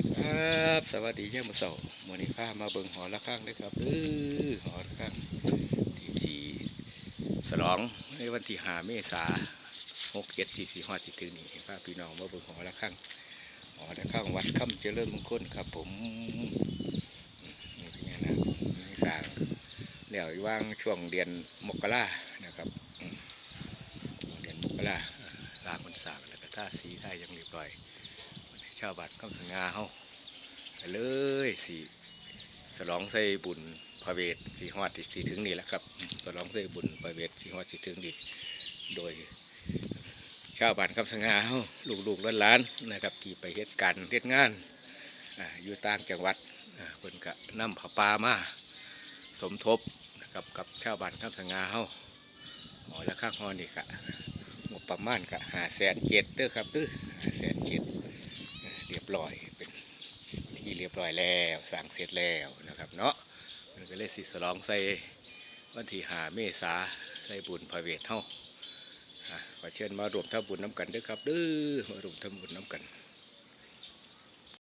ครับสวัสดีเช้ามื้อเช้ามื้อนี้พามาเบิ่งหอระฆังด้อครับเออหอระฆังที่สี่ฉลองในวันที่5เมษายน6 7 4 4 5ที่ถึงนี้าพี่น้องมาเบิ่งหอระฆังหอระฆังวัดค่ำเจริญมงคลครับ ผมนี่เป็นไงนะนี่สร้างแล้วว่างช่วงเดือนมกรานะครับเดือนมกราสร้างมันสางแล้วก็ท่าสีท่ายังเรียบร้อย ชาวบ้านคำสง่าเฮาไปเลยสีสลองใส่บุญพระเวทสีฮอดสีถึงนี่แหละครับสลองใส่บุญพระเวทสีฮอดสีถึงนี่โดย ชาวบ้านคำสง่าเฮาลูกๆหลานๆนะครับ ที่ไปเฮ็ดการณ์เฮ็ดงานอยู่ต่างจังหวัดเพิ่นก็นำผ้าปามาสมทบนะครับกับชาวบ้านคำสง่าเฮาหอละข้างหอนี่ก็งบประมาณก็หาแสนเจ็ดเด้อครับเด้อหาแสนเจ็ด เรียบร้อยเป็นที่ เรียบร้อยแล้วสั่งเสร็จแล้วนะครับเนาะมันก็เลยสิสลองใส่วันที่หาเมษาใส่บุญพระเวทเฮาอะขอเชิญมารวมทำบุญน้ำกันด้วยครับเด้อมารวมทำบุญน้ำกัน